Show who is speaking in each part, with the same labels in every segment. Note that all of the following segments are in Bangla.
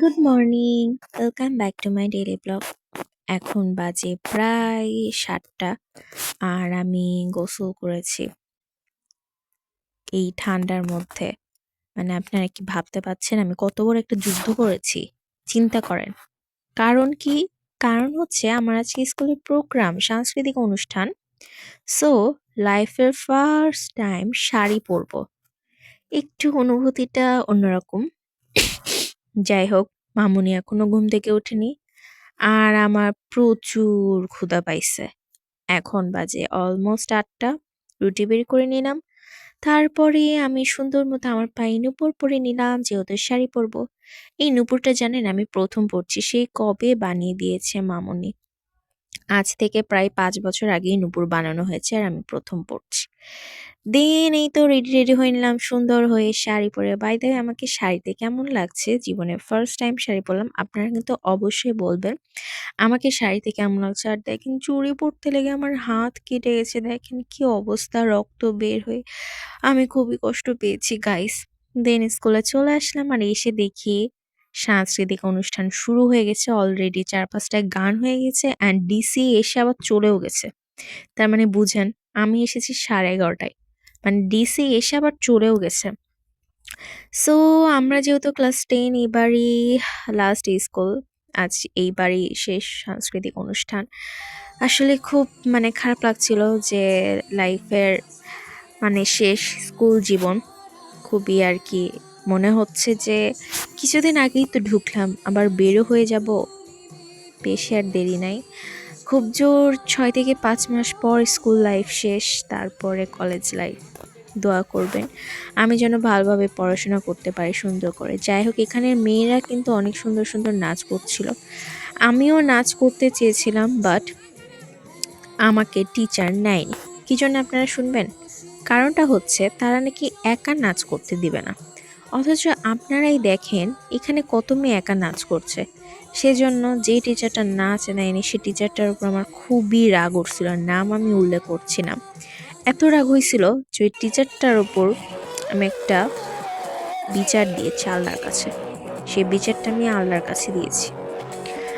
Speaker 1: Good morning welcome back to my daily blog এখন বাজে প্রায় সাতটা আর আমি গোসল করেছি এই ঠান্ডার মধ্যে। মানে আপনারা কি ভাবতে পারছেন আমি কত বড় একটা যুদ্ধ করেছি? চিন্তা করেন। কারণ কি? কারণ হচ্ছে আমার আজকে স্কুলের প্রোগ্রাম সাংস্কৃতিক অনুষ্ঠান। সো লাইফের ফার্স্ট টাইম শাড়ি পরবো। একটু অনুভূতিটা অন্যরকম। যাই হোক মামুনি এখনও ঘুম থেকে ওঠেনি আর আমার প্রচুর ক্ষুধা পাইছে। এখন বাজে অলমোস্ট আটটা, রুটি বের করে নিলাম। তারপরে আমি সুন্দর মতো আমার পায়ে নুপুর পরে নিলাম, যেহেতু শাড়ি পরবো। এই নুপুরটা জানেন আমি প্রথম পরছি সেই কবে বানিয়ে দিয়েছে মামুনি? আজ থেকে প্রায় পাঁচ বছর আগেই নুপুর বানানো হয়েছে আর আমি প্রথম পড়ছি। দেন এই তো রেডি রেডি হয়ে নিলাম, সুন্দর হয়ে শাড়ি পরে। বাই দ্য আমাকে শাড়িতে কেমন লাগছে? জীবনে ফার্স্ট টাইম শাড়ি পরলাম, আপনারা কিন্তু অবশ্যই বলবেন, আমাকে শাড়িতে কেমন লাগছে? আর দেখেন চুড়ি পরতে লেগে আমার হাত কেটে গেছে। দেখেন কি অবস্থা, রক্ত বের হয়ে আমি খুবই কষ্ট পেয়েছি গাইস দেন স্কুলে চলে আসলাম আর এসে দেখি সাংস্কৃতিক অনুষ্ঠান শুরু হয়ে গেছে অলরেডি চার পাঁচটা গান হয়ে গেছে অ্যান্ড ডিসি এসে আবার চলেও গেছে। তার মানে বুঝেন, আমি এসেছি সাড়ে এগারোটায়। মানে ডিসি এসে আবার চলেও গেছে। সো আমরা যেহেতু ক্লাস টেন এবারই লাস্ট স্কুল আজ এইবারই শেষ সাংস্কৃতিক অনুষ্ঠান। আসলে খুব মানে খারাপ লাগছিল যে লাইফের মানে শেষ স্কুল জীবন। খুবই আর কি মনে হচ্ছে যে কিছুদিন আগেই তো ঢুকলাম, আবার বেরো হয়ে যাব। বেশি আর দেরি নাই। খুব জোর ছয় থেকে পাঁচ মাস পর স্কুল লাইফ শেষ, তারপরে কলেজ লাইফ। দোয়া করবেন, আমি যেন ভালোভাবে পড়াশোনা করতে পারি সুন্দর করে। যাই হোক, এখানের মেয়েরা কিন্তু অনেক সুন্দর সুন্দর নাচ করছিল। আমিও নাচ করতে চেয়েছিলাম, বাট আমাকে টিচার নেয়নি। কী জন্য আপনারা শুনবেন? কারণটা হচ্ছে, তারা নাকি একা নাচ করতে দিবে না। অথচ আপনারাই দেখেন, এখানে কত মেয়ে একা নাচ করছে। সেজন্য যে টিচারটা নাচ নেয়নি সে টিচারটার উপর আমার খুবই রাগ উঠছিল, নাম আমি উল্লেখ করছি না। এত রাগ হয়েছিল যে ওই টিচারটার ওপর আমি একটা বিচার দিয়েছি আল্লাহর কাছে। সেই বিচারটা আমি আল্লাহর কাছে দিয়েছি।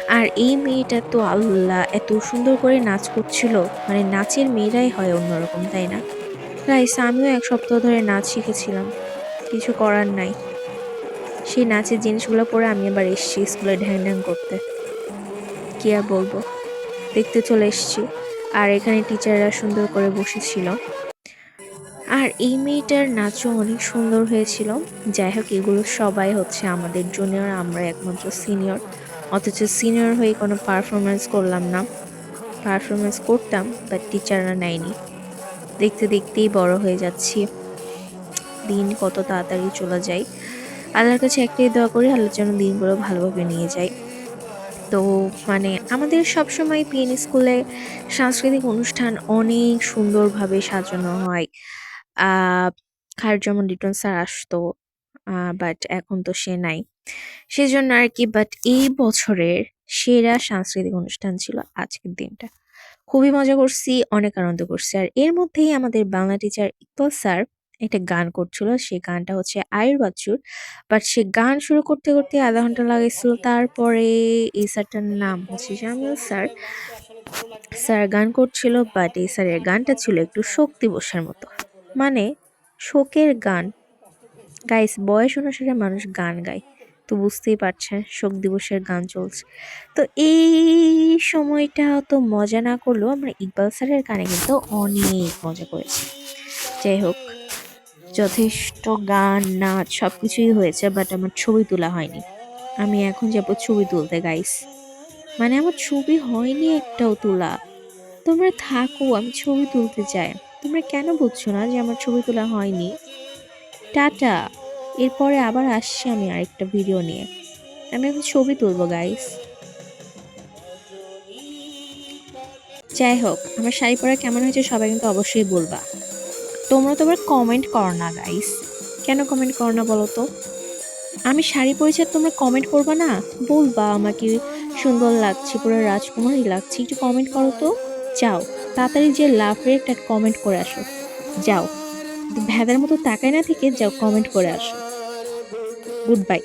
Speaker 1: আর এই মেয়েটা তো আল্লাহ, এত সুন্দর করে নাচ করছিল। মানে নাচের মেয়েরাই হয় অন্যরকম, তাই না? গাইস আমিও এক সপ্তাহ ধরে নাচ শিখেছিলাম। কিছু করার নাই। সেই নাচের জিনিসগুলো পরে আমি আবার এসেছি স্কুলে ঢ্যাং ঢ্যাং করতে। কী আর বলব? দেখতে চলে এসেছি। আর এখানে টিচাররা সুন্দর করে বসেছিল। আর এই মেয়েটার নাচও অনেক সুন্দর হয়েছিল। যাই হোক, এগুলো সবাই হচ্ছে আমাদের জুনিয়র, আমরা একমাত্র সিনিয়র। অথচ সিনিয়র হয়ে কোনো পারফরমেন্স করলাম না। পারফরমেন্স করতাম, বাট টিচাররা নেয়নি। দেখতে দেখতেই বড় হয়ে যাচ্ছি। দিন কত তাড়াতাড়ি চলে যায়। আল্লাহর কাছে একটাই দোয়া করি, আল্লাহ যেন দিনগুলো ভালোভাবে নিয়ে যায়। তো মানে আমাদের সবসময় পিএন স্কুলে সাংস্কৃতিক অনুষ্ঠান অনেক সুন্দরভাবে সাজানো হয়। খার যেমন রিটন স্যার আসতো বাট এখন তো সে নাই। সেজন্য আর কি বাট এই বছরের সেরা সাংস্কৃতিক অনুষ্ঠান ছিল আজকের দিনটা। খুবই মজা করছি, অনেক আনন্দ করছি। আর এর মধ্যেই আমাদের বাংলা টিচার ইকবাল স্যার একটা গান করছিল। সে গানটা হচ্ছে আয়ুর বাচ্চুর। বাট সে গান শুরু করতে করতে আধা ঘণ্টা লাগাইছিল। তারপরে এই স্যারটার নাম হচ্ছে জামিল স্যার। স্যার গান করছিল বাট এই স্যারের গানটা ছিল একটু শোক দিবসের মতো। মানে শোকের গান। গাইস বয়স অনুসারে মানুষ গান গায়। তো বুঝতেই পারছেন, শোক দিবসের গান চলছে। তো এই সময়টা তো মজা না করলেও আমরা ইকবাল স্যারের গানে কিন্তু অনেক মজা করেছি। যাই হোক। যথেষ্ট গান, নাচ সব কিছুই হয়েছে বাট আমার ছবি তোলা হয়নি। আমি এখন যাব ছবি তুলতে গাইস মানে আমার ছবি হয়নি একটাও তোলা। তোমরা থাকো, আমি ছবি তুলতে চাই। তোমরা কেন বুঝছ না যে আমার ছবি তোলা হয়নি? টাটা। এরপরে আবার আসছি আমি আরেকটা ভিডিও নিয়ে। আমি এখন ছবি তুলবো গাইস যাই হোক, আমার শাড়ি পরা কেমন হয়েছে সবাই কিন্তু অবশ্যই বলবা। তোমরা তো আবার কমেন্ট করো না গাইস কেন কমেন্ট করো না বলো তো? আমি শাড়ি পরেছি আর তোমরা কমেন্ট করবা না? বলবা আমাকে সুন্দর লাগছে, পুরো রাজকুমারই লাগছে। একটু কমেন্ট করো তো। যাও, তাড়াতাড়ি যে লাভ একটা কমেন্ট করে আসো। যাও, ভেদার মতো তাকায় না থেকে যাও কমেন্ট করে আসো। Good bye